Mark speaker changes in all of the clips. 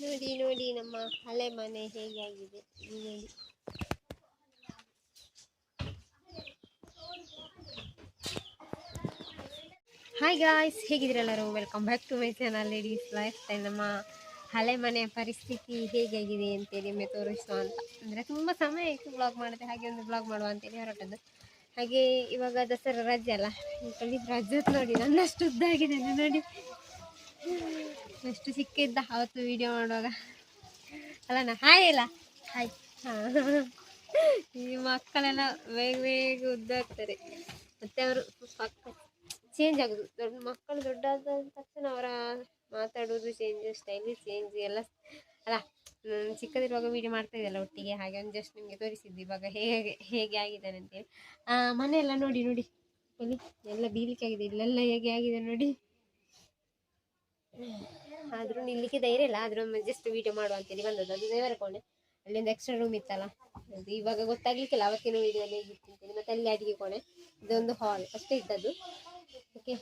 Speaker 1: ನೋಡಿ ನೋಡಿ, ನಮ್ಮ ಹಳೆ ಮನೆ ಹೇಗೆ ಆಗಿದೆ ನೋಡಿ hi guys ಹೇಗಿದ್ದೀರೆಲ್ಲರೂ welcome back to my channel ladies lifestyle ನಮ್ಮ ಹಳೆ ಮನೆಯ ಪರಿಸ್ಥಿತಿ ಹೇಗಾಗಿದೆ ಅಂತೇಳಿ ಒಮ್ಮೆ ತೋರಿಸುವ ಅಂತ. ಅಂದರೆ ತುಂಬ ಸಮಯ ಆಯಿತು ಬ್ಲಾಗ್ ಮಾಡಿದೆ, ಹಾಗೆ ಒಂದು ಬ್ಲಾಗ್ ಮಾಡುವ ಅಂತೇಳಿ ಹೊರಟದ್ದು. ಹಾಗೆ ಇವಾಗ ದಸರಾ ರಜೆ ಅಲ್ಲ. ಕಳಿ ರಜೆ ನೋಡಿ, ನನ್ನಷ್ಟು ಉದ್ದಾಗಿದೆ ನೋಡಿ. ಎಷ್ಟು ಸಿಕ್ಕಿದ್ದ ಅವತ್ತು ವಿಡಿಯೋ ಮಾಡುವಾಗ. ಅಲ್ಲಣ್ಣ ಹಾಯ್ ಇಲ್ಲ? ಹಾಯ್ ಈ ಮಕ್ಕಳೆಲ್ಲ ಬೇಗ ಬೇಗ ಉದ್ದ ಆಗ್ತಾರೆ. ಮತ್ತೆ ಅವರು ಚೇಂಜ್ ಆಗೋದು. ದೊಡ್ಡ ಮಕ್ಕಳು ದೊಡ್ಡಾದ ತಕ್ಷಣ ಅವರ ಮಾತಾಡೋದು ಚೇಂಜ್ ಸ್ಟೈಲಿ ಚೇಂಜ್ ಎಲ್ಲ ಅಲ್ಲ ನಾನು ಚಿಕ್ಕದಿರುವಾಗ ವೀಡಿಯೋ ಮಾಡ್ತಾ ಇದ್ದಲ್ಲ ಒಟ್ಟಿಗೆ ಹಾಗೆ ಒಂದು ಜಸ್ಟ್ ನಿಮಗೆ ತೋರಿಸಿದ್ದು ಇವಾಗ ಹೇಗೆ ಹೇಗೆ ಆಗಿದ್ದಾನೆ ಅಂತೇಳಿ ಮನೆಯೆಲ್ಲ ಮನೆ ಎಲ್ಲ ನೋಡಿ ನೋಡಿ. ಬಲಿ ಎಲ್ಲ ಬೀಳಿಕೆ ಆಗಿದೆ ಇಲ್ಲೆಲ್ಲ ಹೇಗೆ ಆಗಿದೆ ನೋಡಿ. ಆದ್ರೂ ನಿಲ್ಲಿಕ್ಕೆ ಧೈರ್ಯ ಇಲ್ಲ. ಆದರೂ ಜಸ್ಟ್ ವೀಡಿಯೋ ಮಾಡುವ ಅಂತೇಳಿ ಬಂದದ್ದು. ಅದು ದೇವರ ಕೋಣೆ. ಅಲ್ಲಿಂದ ಎಕ್ಸ್ಟ್ರಾ ರೂಮ್ ಇತ್ತಲ್ಲ. ಅದು ಇವಾಗ ಗೊತ್ತಾಗ್ಲಿಕ್ಕಿಲ್ಲ. ಅವತ್ತಿನ ವೀಡಿಯೋ ಅಲ್ಲಿ ಇರ್ತೀನಿ ಮತ್ತೆ ಅಲ್ಲಿ ಅಡಿಗೆ ಕೋಣೆ. ಇದೊಂದು ಹಾಲ್ ಅಷ್ಟೇ ಇದ್ದದ್ದು. ಓಕೆ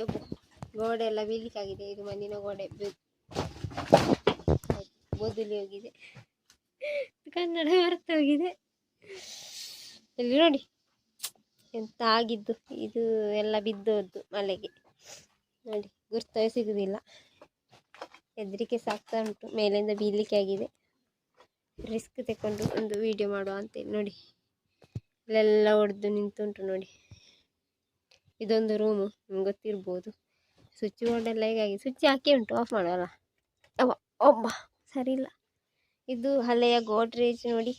Speaker 1: ಯಪ್ಪು, ಗೋಡೆ ಎಲ್ಲ ಬೀಳ್ಲಿಕ್ಕೆ ಆಗಿದೆ ಇದು ಮಣ್ಣಿನ ಗೋಡೆ. ಬೋದಲ್ಲಿ ಹೋಗಿದೆ. ಕನ್ನಡ ಮರೆತೋಗಿದೆ. ಇಲ್ಲಿ ನೋಡಿ. ಎಂತ ಆಗಿದ್ದು ಇದು ಎಲ್ಲ ಬಿದ್ದೋದ್ದು ಮಳೆಗೆ ನೋಡಿ, ಗುರ್ತವೇ ಸಿಗುವುದಿಲ್ಲ ಹೆದರಿಕೆ ಸಾಕ್ತಾ ಉಂಟು. ಮೇಲಿಂದ ಬೀಳಲಿಕ್ಕೆ ಆಗಿದೆ. ರಿಸ್ಕ್ ತಗೊಂಡು ಒಂದು ವಿಡಿಯೋ ಮಾಡುವ ಅಂತೇಳಿ ನೋಡಿ. ಇಲ್ಲೆಲ್ಲ ಹೊಡೆದು ನಿಂತುಂಟು ನೋಡಿ. ಇದೊಂದು ರೂಮು ನಿಮ್ಗೆ ಗೊತ್ತಿರ್ಬೋದು. ಸ್ವಿಚ್ ಬೋರ್ಡ್ ಎಲ್ಲ ಹೇಗಾಗಿ ಸ್ವಿಚ್ ಹಾಕಿ ಉಂಟು. ಆಫ್ ಮಾಡೋಲ್ಲ ಅವ, ಒಬ್ಬ. ಸರಿ ಇಲ್ಲ. ಇದು ಹಳೆಯ ಗೋಡ್ರೇಜ್ ನೋಡಿ.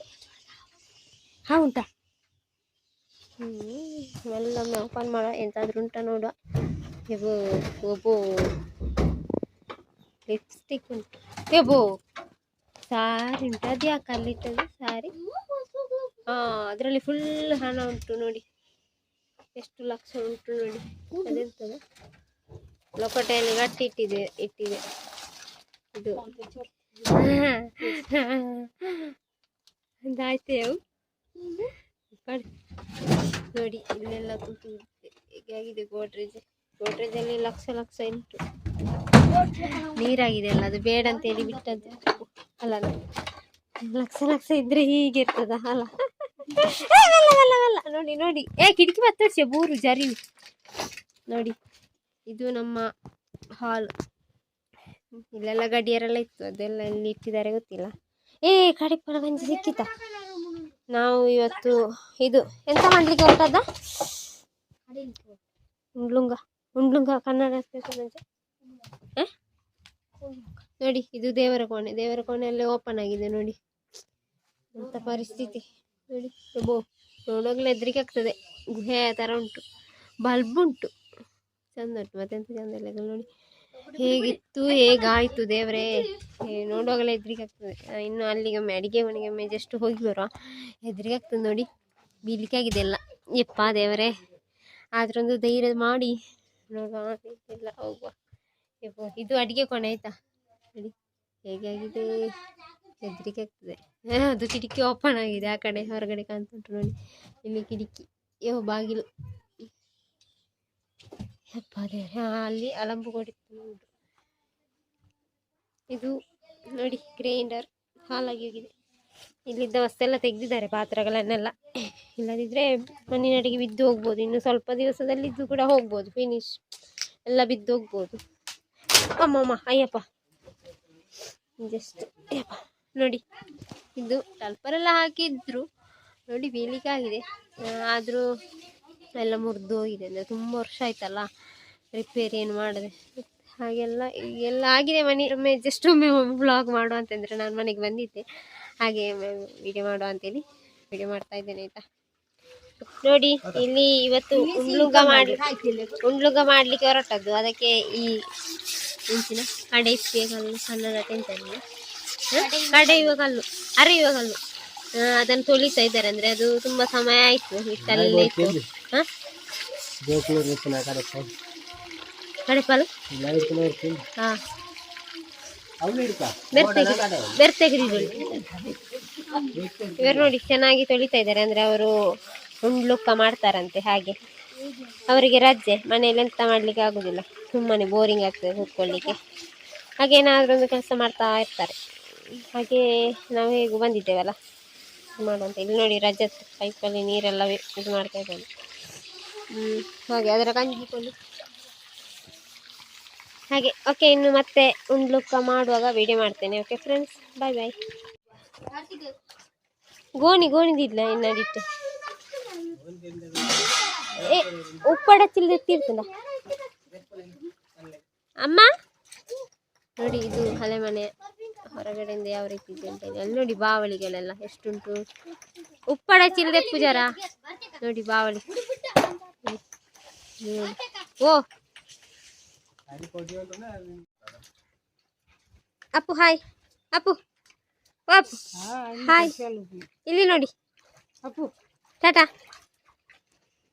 Speaker 1: ಹಾ, ಉಂಟಾ? ಹ್ಞೂ ಮೆಲ್ಲೊಮ್ಮೆ ಓಪನ್ ಮಾಡುವ ಎಂತಾದ್ರೂ ಉಂಟಾ ನೋಡುವ. ಎಬೋ ಒಬ್ಬೋ ಲಿಪ್ಸ್ಟಿಕ್ ಉಂಟು. ಎಬೋ ಸಾರಿ ಉಂಟು. ಅದು ಯಾಕೆ ಅಲ್ಲಿಟ್ಟದು ಸಾರಿ? ಹಾಂ ಅದರಲ್ಲಿ ಫುಲ್ ಹಣ ಉಂಟು ನೋಡಿ. ಎಷ್ಟು ಲಕ್ಷ ಉಂಟು ನೋಡಿ. ಅದೆಂತದ? ಲೊಕಟೆಯಲ್ಲಿ ಗಟ್ಟಿ ಇಟ್ಟಿದೆ ಇಟ್ಟಿದೆ. ಇದು. ಅದಾಯ್ತೇವು. ನೋಡಿ, ಇಲ್ಲೆಲ್ಲ ಕೂತು ಹೇಗಾಗಿದೆ ಗೋಡ್ರೇಜ್? ಗೋಡ್ರೇಜಲ್ಲಿ ಲಕ್ಷ ಲಕ್ಷ ಉಂಟು ನೀರಾಗಿದೆ ಅಲ್ಲ, ಅದು ಬೇಡ ಅಂತ ಹೇಳಿ ಬಿಟ್ಟದ್ದು. ಅಲ್ಲ ಲಕ್ಷ ಲಕ್ಷ ಇದ್ರೆ ಹೀಗೆ ಇರ್ತದ, ಅಲ್ಲ. ನೋಡಿ ನೋಡಿ. ಏ, ಕಿಟಕಿ ಬತ್ತರ್ಸಿ ಬೂರು, ಜರಿ. ನೋಡಿ, ಇದು ನಮ್ಮ ಹಾಲ್. ಇಲ್ಲೆಲ್ಲ ಗಡಿಯಾರೆಲ್ಲ ಇತ್ತು, ಅದೆಲ್ಲ ಎಲ್ಲಿ ಇಟ್ಟಿದ್ದಾರೆ ಗೊತ್ತಿಲ್ಲ. ಏ ಕಡೆ ಗಂಜಿ ಸಿಕ್ಕಿತ ನಾವು ಇವತ್ತು ಇದು ಎಂತ ಮಾಡ್ಲಿಕ್ಕೆ ಹೊರಟದ ಉಂಡ್ಲುಂಗ ಉಂಡ್ಲುಂಗ ಕನ್ನಡ. ನೋಡಿ ಇದು ದೇವರ ಕೋಣೆ. ದೇವರ ಕೋಣೆಯಲ್ಲಿ ಓಪನ್ ಆಗಿದೆ ನೋಡಿ. ಎಂತ ಪರಿಸ್ಥಿತಿ. ನೋಡಿ ಬೋ ನೋಡೋಗ್ಲೇ ಹೆದರಿಕೆ ಆಗ್ತದೆ. ಗುಹೆ ಥರ ಉಂಟು. ಬಲ್ಬ್ ಉಂಟು. ಚಂದ ಉಂಟು. ಮತ್ತೆಂತ ಚಂದ ಇಲ್ಲ ನೋಡಿ. ಹೇಗಿತ್ತು? ಹೇಗಾಯಿತು ದೇವರೇ? ನೋಡುವಾಗಲೇ ಹೆದರಿಕೆ ಆಗ್ತದೆ ಇನ್ನು ಅಲ್ಲಿಗೆ ಅಡಿಗೆ ಮನೆಗೆ ಒಮ್ಮೆ ಜಸ್ಟ್ ಹೋಗಿ ಬರುವ. ಹೆದರಿಕೆ ಆಗ್ತದೆ ನೋಡಿ. ಬೀಳಿಕೆ ಆಗಿದೆ ಎಲ್ಲ. ಯಪ್ಪ ದೇವರೇ. ಆದ್ರೊಂದು ಧೈರ್ಯ ಮಾಡಿ. ನೋಡುವ, ಎಲ್ಲ ಹೋಗುವ. ಯಪ್ಪ, ಇದು ಅಡಿಗೆ ಕೊನೆ ಆಯ್ತಾ? ನೋಡಿ ಹೇಗೆ ಆಗಿದೆ ಹೆದರಿಕೆ ಆಗ್ತದೆ ಅದು ಕಿಟಕಿ ಓಪನ್ ಆಗಿದೆ. ಆ ಕಡೆ, ಹೊರಗಡೆ ಕಾಣ್ತುಂಟು ನೋಡಿ. ಇಲ್ಲಿ ಕಿಟಕಿ. ಯೋ, ಬಾಗಿಲು. ಅಲ್ಲಿ ಅಲಂಬು ಉಂಟು ಇದು ನೋಡಿ ಗ್ರೈಂಡರ್ ಹಾಲಾಗಿ ಹೋಗಿದೆ. ಇಲ್ಲಿದ್ದ ವಸ್ತೆಲ್ಲ ತೆಗೆದಿದ್ದಾರೆ, ಪಾತ್ರಗಳನ್ನೆಲ್ಲ. ಇಲ್ಲದಿದ್ದರೆ ಮಣ್ಣಿನಡಿಗೆ ಬಿದ್ದು ಹೋಗ್ಬೋದು. ಇನ್ನು ಸ್ವಲ್ಪ ದಿವಸದಲ್ಲಿ ಇದ್ದು ಕೂಡ ಹೋಗ್ಬೋದು ಫಿನಿಶ್ ಎಲ್ಲ ಬಿದ್ದು ಹೋಗ್ಬೋದು. ಅಮ್ಮಮ್ಮ ಅಯ್ಯಪ್ಪ. ಜಸ್ಟ್ ಅಯ್ಯಪ್ಪ. ನೋಡಿ, ಇದು ಟಲ್ಪರೆಲ್ಲ ಹಾಕಿದ್ರು. ನೋಡಿ ಬೀಳಿಕೆ ಆಗಿದೆ ಆದರೂ ಎಲ್ಲ ಮುರಿದು ಹೋಗಿದೆ ಅಂದರೆ ತುಂಬ ವರ್ಷ ಆಯ್ತಲ್ಲ ರಿಪೇರಿ ಏನು ಮಾಡಿದೆ. ಹಾಗೆಲ್ಲ ಎಲ್ಲ ಆಗಿದೆ ಮನೆ ಒಮ್ಮೆ ಜಸ್ಟ್ ಒಮ್ಮೆ ಬ್ಲಾಗ್ ಮಾಡು ಅಂತಂದರೆ ನಾನು ಮನೆಗೆ ಬಂದಿದ್ದೆ. ಹಾಗೆ ವಿಡಿಯೋ ಮಾಡುವ ಅಂತೇಳಿ ವಿಡಿಯೋ ಮಾಡ್ತಾ ಇದ್ದೇನೆ ಆಯ್ತಾ? ನೋಡಿ ಇಲ್ಲಿ ಇವತ್ತು ಉಂಡ್ಲುಗ ಮಾಡಿ ಉಂಡ್ಲುಗ ಮಾಡಲಿಕ್ಕೆ ಹೊರಟದ್ದು. ಅದಕ್ಕೆ ಈ ಮುಂಚಿನ ಕಡೆ ಕಲ್ಲು ಕನ್ನಡ ತಿಂತಾನೆ ಕಡೆಯುವ ಕಲ್ಲು ಅರೆಯುವ ಕಲ್ಲು. ಅದನ್ನು ತೊಳಿತಾ ಇದ್ದಾರೆ ಅಂದ್ರೆ ಅದು ತುಂಬಾ ಸಮಯ ಆಯ್ತು. ಹಿಟ್ಟಲ್ಲೇ ಇತ್ತು ಇವರು ನೋಡಿ ಚೆನ್ನಾಗಿ ತೊಳಿತಾ ಇದ್ದಾರೆ ಅಂದ್ರೆ ಅವರು ಉಂಡ್ಲುಕ್ಕ ಮಾಡ್ತಾರಂತೆ ಹಾಗೆ. ಅವರಿಗೆ ರಜೆ ಮನೆಯಲ್ಲಿ ಎಂತ ಮಾಡ್ಲಿಕ್ಕೆ ಆಗುದಿಲ್ಲ. ಸುಮ್ಮನೆ ಬೋರಿಂಗ್ ಆಗ್ತದೆ ಕೂತ್ಕೊಳ್ಳಿಕ್ಕೆ. ಹಾಗೆ ಏನಾದರೂ ಒಂದು ಕೆಲಸ ಮಾಡ್ತಾ ಇರ್ತಾರೆ. ಹಾಗೆ ನಾವು ಹೇಗೂ ಬಂದಿದ್ದೇವಲ್ಲ? ಮಾಡುವಂತ. ಇಲ್ಲಿ ನೋಡಿ ರಜೆ ಪೈಪಲ್ಲಿ ನೀರೆಲ್ಲ ಇದು ಮಾಡ್ತಾ ಇದ್ದಾನೆ. ಹ್ಮ್ ಹಾಗೆ, ಅದರ ಕಂಜಿಕೊಂಡು ಹಾಗೆ ಓಕೆ ಇನ್ನು ಮತ್ತೆ ಒಂದು ಲುಕ್ಕ ಮಾಡುವಾಗ ವಿಡಿಯೋ ಮಾಡ್ತೇನೆ ಓಕೆ ಫ್ರೆಂಡ್ಸ್ ಬಾಯ್ ಬಾಯ್ ಗೋಣಿ ಗೋಣಿದಿಲ್ಲ ಇನ್ನಡಿಟ್ಟು ಏ, ಉಪ್ಪಡ ಎತ್ತಿರ್ತದ ಅಮ್ಮ? ನೋಡಿ, ಇದು ಹಳೆ ಮನೆ ಹೊರಗಡೆಯಿಂದ ಯಾವ ರೀತಿ ಇದೆ ಅಂತ ಅಲ್ಲಿ ನೋಡಿ ಬಾವಳಿಗಳೆಲ್ಲ, ಎಷ್ಟುಂಟು. ಉಪ್ಪಡ ಚಿಲ್ಲದೆ ಪೂಜಾರ? ನೋಡಿ, ಬಾವಳಿ. ಓ ಅಪ್ಪು ಹಾಯ್ ಅಪ್ಪು ಓ ಅಪ್ಪು ಹಾಯ್ ಇಲ್ಲಿ ನೋಡಿ
Speaker 2: ಅಪ್ಪು
Speaker 1: ಟಾಟಾ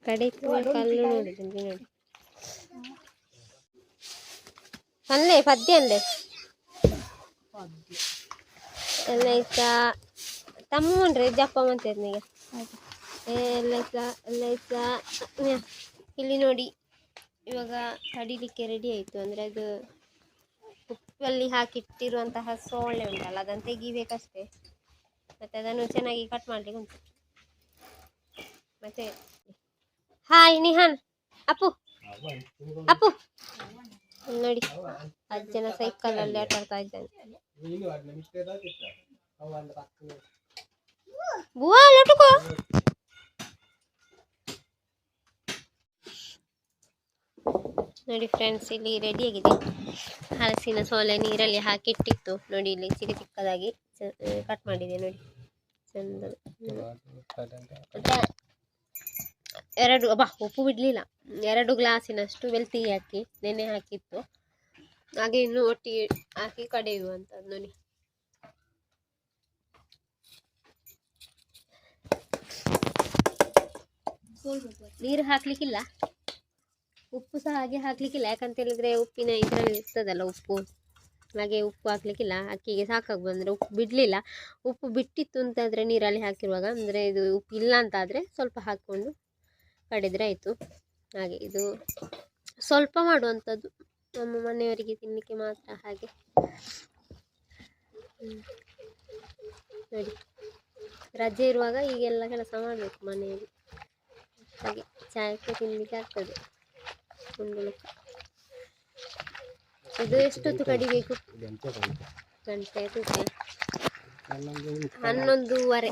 Speaker 1: ಕಡೆ ಕಲ್ಲು ನೋಡಿದ್ದೀನಿ ನೋಡಿ ಅಲ್ಲೇ ಪದ್ಯ ಅಲ್ಲೇ ಎಲ್ಲ ಈಸ ತಮ್ಮನ್ರಿ ಜಪ್ಪ ಮಂತೇದ್ ಈಗ ಎಲ್ಲ ಈಸ ಎಲ್ಲ ಈಸ ಇಲ್ಲಿ ನೋಡಿ ಇವಾಗ ಕಡಿಲಿಕ್ಕೆ ರೆಡಿ ಆಯಿತು. ಅಂದರೆ ಅದು ಉಪ್ಪಲ್ಲಿ ಹಾಕಿಟ್ಟಿರುವಂತಹ ಸೋಳೆ ಉಂಟಲ್ಲ ಅದನ್ನು ತೆಗಿಬೇಕಷ್ಟೇ. ಮತ್ತು ಅದನ್ನು ಚೆನ್ನಾಗಿ ಕಟ್ ಮಾಡಲಿಕ್ಕೆ ಉಂಟು. ಮತ್ತೆ ಹಾಯ್ ನಿಹಾನ್ ಅಪ್ಪು. ಅಪ್ಪು. ನೋಡಿ ಅಜ್ಜನ ಸೈಕಲ್ ಅಲ್ಲಿ ಆಟ ಆಡ್ತಾ ಇದ್ದಾನೆ. ಬುವಾ ಲೊಟುಕೋ. ನೋಡಿ ಫ್ರೆಂಡ್ಸ್ ಇಲ್ಲಿ ರೆಡಿಯಾಗಿದೆ ಹಲಸಿನ ಸೋಲೆ ನೀರಲ್ಲಿ ಹಾಕಿಟ್ಟಿತ್ತು. ನೋಡಿ ಇಲ್ಲಿ ಚಿಕ್ಕ ಚಿಕ್ಕದಾಗಿ ಕಟ್ ಮಾಡಿದೆ ನೋಡಿ. ಚಂದ. ಎರಡು ಬಾ ಉಪ್ಪು ಬಿಡಲಿಲ್ಲ. ಎರಡು ಗ್ಲಾಸಿನಷ್ಟು ಬೆಲ್ತಿ ಹಾಕಿ, ನೆನೆ ಹಾಕಿತ್ತು. ಹಾಗೆ ಇನ್ನು ಒಟ್ಟಿಗೆ ಹಾಕಿ ಕಡೆಯುವಂತ ನೋಡಿ. ನೀರು ಹಾಕ್ಲಿಕ್ಕಿಲ್ಲ? ಉಪ್ಪು ಸಹ ಹಾಗೆ ಹಾಕ್ಲಿಕ್ಕಿಲ್ಲ. ಯಾಕಂತ ಹೇಳಿದ್ರೆ ಉಪ್ಪಿನ ಇದರಲ್ಲಿ ಇರ್ತದಲ್ಲ ಉಪ್ಪು. ಹಾಗೆ ಉಪ್ಪು ಹಾಕ್ಲಿಕ್ಕಿಲ್ಲ. ಅಕ್ಕಿಗೆ ಸಾಕಾಗ್ಬೋದು ಅಂದರೆ ಉಪ್ಪು ಬಿಡಲಿಲ್ಲ. ಉಪ್ಪು ಬಿಟ್ಟಿತ್ತು ಅಂತಾದರೆ ನೀರಲ್ಲಿ ಹಾಕಿರುವಾಗ, ಅಂದರೆ ಇದು ಉಪ್ಪು ಇಲ್ಲ ಅಂತಾದರೆ ಸ್ವಲ್ಪ ಹಾಕ್ಕೊಂಡು ಕಡಿದ್ರೆ ಆಯಿತು. ಹಾಗೆ ಇದು ಸ್ವಲ್ಪ ಮಾಡುವಂಥದ್ದು. ನಮ್ಮ ಮನೆಯವರಿಗೆ ತಿನ್ನಲಿಕ್ಕೆ ಮಾತ್ರ ಹಾಗೆ. ನೋಡಿ. ರಜೆ ಇರುವಾಗ ಈಗೆಲ್ಲ ಕೆಲಸ ಮಾಡಬೇಕು ಮನೆಯಲ್ಲಿ. ಹಾಗೆ ಚಾಯಕ್ಕೆ ತಿನ್ನಲಿಕ್ಕೆ ಆಗ್ತದೆ. ಕುಂಡುಳುಕ ಇದು ಎಷ್ಟೊತ್ತು ಕಡಿಬೇಕು? ಗಂಟೆ ಹನ್ನೊಂದೂವರೆ.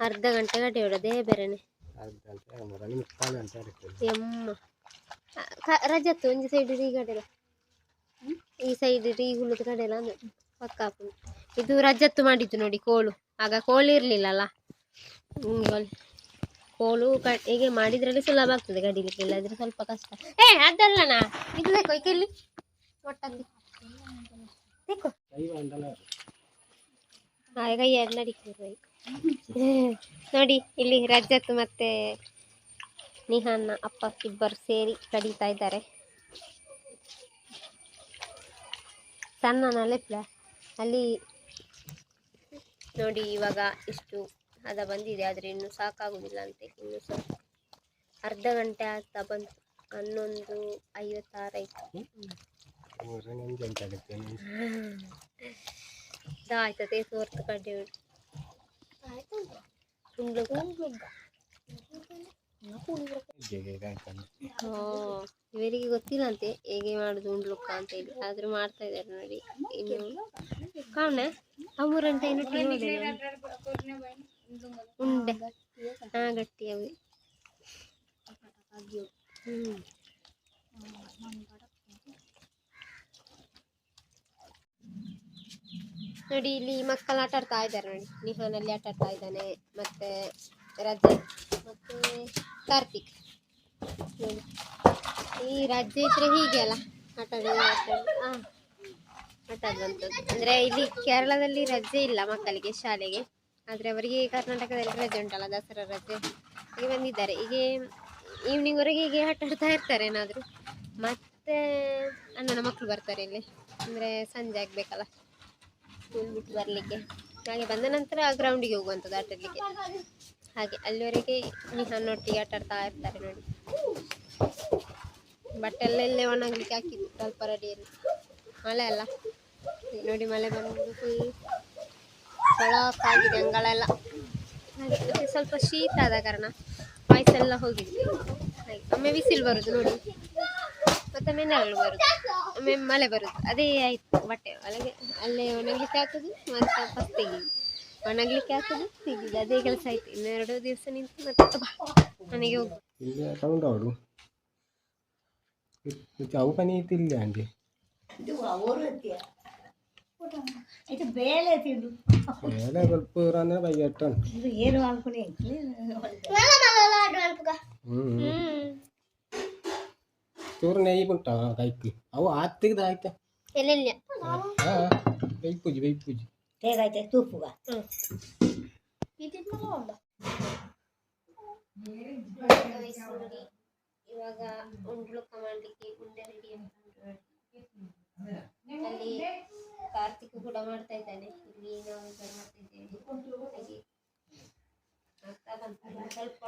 Speaker 1: ಅರ್ಧ ಗಂಟೆ ಕಡಿ ದೇಹ ಬೇರೆನೆ. ಎಮ್ಮ. ರಜತ್ತು ಒಂಜಿ ಸೈಡ್ ಈ ಕಡೆಲ ಈ ಸೈಡ್ ಈ ಹುಲ್ಲದ ಕಡೆಲ ಅಂದ್ರೆ ಪಕ್ಕ ಇದು ರಜತ್ತು ಮಾಡಿದ್ದು ನೋಡಿ ಕೋಳು ಆಗ ಕೋಲು ಇರಲಿಲ್ಲಲ್ಲ. ಕೋಲು ಹೀಗೆ ಮಾಡಿದ್ರಲ್ಲಿ ಸುಲಭ ಆಗ್ತದೆ ಕಡಿಲಿಕ್ಕೆ, ಇಲ್ಲಾದ್ರೆ ಸ್ವಲ್ಪ ಕಷ್ಟ. ಏ ಅದಲ್ಲನಾ ಇದು ಬೇಕು ಇಲ್ಲಿ. ಒಟ್ಟಲ್ಲಿ. ನಡಿಕೆ ನೋಡಿ. ಇಲ್ಲಿ ರಜತ್ ಮತ್ತೆ ನಿಹಾನ್ನ ಅಪ್ಪ ಇಬ್ಬರು ಸೇರಿ ಕಡಿತಾ ಇದ್ದಾರೆ. ಸಣ್ಣನ ಲೆಪ್ಲ ಅಲ್ಲಿ ನೋಡಿ, ಇವಾಗ ಇಷ್ಟು ಹದ ಬಂದಿದೆ ಆದರೆ ಇನ್ನು ಸಾಕಾಗುದಿಲ್ಲ ಅಂತೆ ಇನ್ನು ಸ್ವಲ್ಪ ಅರ್ಧ ಗಂಟೆ ಆಗ್ತಾ ಬಂತು ಹನ್ನೊಂದು ಐವತ್ತಾರು ಆಯ್ತು. ಆಯ್ತದೆ ತೋರ್ತು ಕಡ್ಡೆ ಇವರಿಗೆ ಗೊತ್ತಿಲ್ಲ ಅಂತೆ ಹೇಗೆ ಮಾಡುದು ಉಂಡ್ಲುಕ್ಕ ಅಂತ ಹೇಳಿ. ಆದ್ರೆ ಮಾಡ್ತಾ ಇದ್ದಾರೆ ನೋಡಿ. ಇನ್ನು ಕಾಣ ಅವರಂತ ಏನು ಟೀ ಉಂಡೆ. ಹಾ ಗಟ್ಟಿ ಹ್ಞೂ ನೋಡಿ ಇಲ್ಲಿ ಮಕ್ಕಳು ಆಟ ಆಡ್ತಾ ಇದ್ದಾರೆ ನೋಡಿ. ನಿಹಾನಲ್ಲಿ ಆಟ ಆಡ್ತಾ ಇದ್ದಾನೆ ಮತ್ತೆ ರಜೆ ಮತ್ತೆ ಕಾರ್ತಿಕ್. ನೋಡಿ. ಈ ರಜೆ ಇದ್ರೆ ಹೀಗೆ ಅಲ್ಲ ಆಟ ಆಡೋದು ಆಟ ಆಡುವಂಥದ್ದು. ಅಂದರೆ ಇಲ್ಲಿ ಕೇರಳದಲ್ಲಿ ರಜೆ ಇಲ್ಲ ಮಕ್ಕಳಿಗೆ ಶಾಲೆಗೆ. ಆದರೆ ಅವರಿಗೆ ಕರ್ನಾಟಕದಲ್ಲಿ ರಜೆ ಉಂಟಲ್ಲ, ದಸರಾ ರಜೆ. ಹೀಗೆ ಬಂದಿದ್ದಾರೆ. ಹೀಗೆ ಈವ್ನಿಂಗ್ವರೆಗೆ ಹೀಗೆ ಆಟ ಆಡ್ತಾ ಇರ್ತಾರೆ ಏನಾದರೂ. ಮತ್ತೆ ಅಣ್ಣನ ಮಕ್ಕಳು ಬರ್ತಾರೆ ಇಲ್ಲಿ. ಅಂದರೆ ಸಂಜೆ ಆಗಬೇಕಲ್ಲ ಸ್ಕೂಲ್ ಬಿಟ್ಟು ಬರಲಿಕ್ಕೆ. ಹಾಗೆ ಬಂದ ನಂತರ ಗ್ರೌಂಡಿಗೆ ಹೋಗುವಂಥದ್ದು ಆಟ ಆಡಲಿಕ್ಕೆ. ಹಾಗೆ ಅಲ್ಲಿವರೆಗೆ ನಿಹಾನೊಟ್ಟಿಗೆ ಆಟ ಆಡ್ತಾ ಇರ್ತಾರೆ ನೋಡಿ. ಬಟ್ಟೆ ಒಣಗ್ಲಿಕ್ಕೆ ಹಾಕಿದ್ದು, ಸ್ವಲ್ಪ ರೆಡಿಯಲ್ಲಿ ಮಳೆ ಅಲ್ಲ. ನೋಡಿ ಮಳೆ ಬಂದು ಫುಲ್ ಆಗಿದೆ ಅಂಗಳೆಲ್ಲ ಹಾಗೆ ಮತ್ತೆ ಸ್ವಲ್ಪ ಶೀತ ಆದ ಕಾರಣ ವಾಯ್ಸ್ ಎಲ್ಲ ಹೋಗಿದೆ ಹಾಗೆ ಒಮ್ಮೆ ಬಿಸಿಲು ಬರುದು ನೋಡಿ. ಮತ್ತೊಮ್ಮೆ ನೆರಳು ಬರುದು. ಒಮ್ಮೆ ಮಳೆ ಬರುದು. ಅದೇ ಆಯ್ತು ಬಟ್ಟೆ ಒಳಗೆ. ಅಲ್ಲೇ ಒಣಗ್ಲಿಕ್ಕೆ ಹಾಕುದು ಮತ್ತೆ ತೆಗಿಯುದು. ಒಣಗ್ಲಿಕ್ಕೆ ಹಾಕುದು ತೆಗಿಯುದು. ಅದೇ ಕೆಲಸ ಆಯ್ತು. ಇನ್ನೆರಡು ದಿವಸ ನಿಂತು ಮತ್ತೆ ಬಾ ಮನೆಗೆ ಹೋಗು.
Speaker 2: ಇಲ್ಲಿ ಸೌಂಡ್ ಅವಳು ಅವು ಪನಿ ತಿಲ್ಲ ಅಂಡಿ ಸ್ವಲ್ಪ ಅಂದ್ರೆ ಬೈಗೆ ಎಟ್ಟನ್
Speaker 3: ಇದು ಏನು ಅನ್ಕೊಂಡೆ
Speaker 2: ಹ್ಮ್ ಚೂರು ನೈ ಉಂಟ ಕೈಕ್ ಅವು ಆತ್ತಿಗ್ದ ಆಯ್ತ?
Speaker 1: ಎಲ್ಲೆಲ್ಲ
Speaker 2: ಹಾ ಬೈ ಪೂಜಿ ಬೈ ಪೂಜಿ
Speaker 3: ಹೇಗಾಯ್ತು ತುಪ್ಪುಗ
Speaker 1: ಇವಾಗ ಉಂಡ್ಲು ಮಾಡ್ಲಿಕ್ಕೆ ಉಂಡೆ ರೆಡಿ ಅಲ್ಲಿ ಕಾರ್ತಿಕ್ ಕೂಡ ಮಾಡ್ತಾ ಇದ್ದಾನೆ. ಇಲ್ಲಿ ಮಾಡ್ತಾ ಇದ್ದೇವೆ ಸ್ವಲ್ಪ.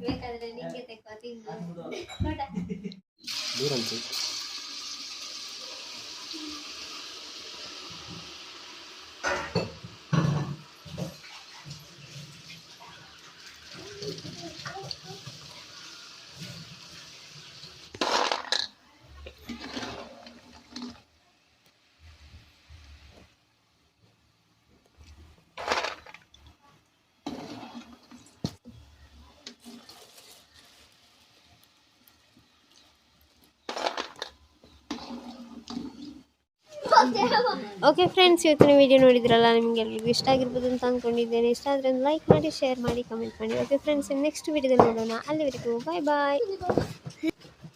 Speaker 1: ಬೇಕಾದ್ರೆ ನಿಂಗೆ ತೆಕ್ಕೋ ತಿಂದು
Speaker 2: ದೂರ
Speaker 1: ಓಕೆ ಫ್ರೆಂಡ್ಸ್ ಇವತ್ತಿನ ವಿಡಿಯೋ ನೋಡಿದ್ರಲ್ಲ, ನಿಮಗೆಲ್ರಿಗೂ ಇಷ್ಟ ಆಗಿರ್ಬೋದು ಅಂತ ಅಂದ್ಕೊಂಡಿದ್ದೇನೆ ಇಷ್ಟ ಆದರೆ ಲೈಕ್ ಮಾಡಿ ಶೇರ್ ಮಾಡಿ ಕಮೆಂಟ್ ಮಾಡಿ. ಓಕೆ ಫ್ರೆಂಡ್ಸ್ ನೆಕ್ಸ್ಟ್ ವಿಡಿಯೋದಲ್ಲಿ ನೋಡೋಣ. ಅಲ್ಲಿವರೆಗೂ ಬಾಯ್ ಬಾಯ್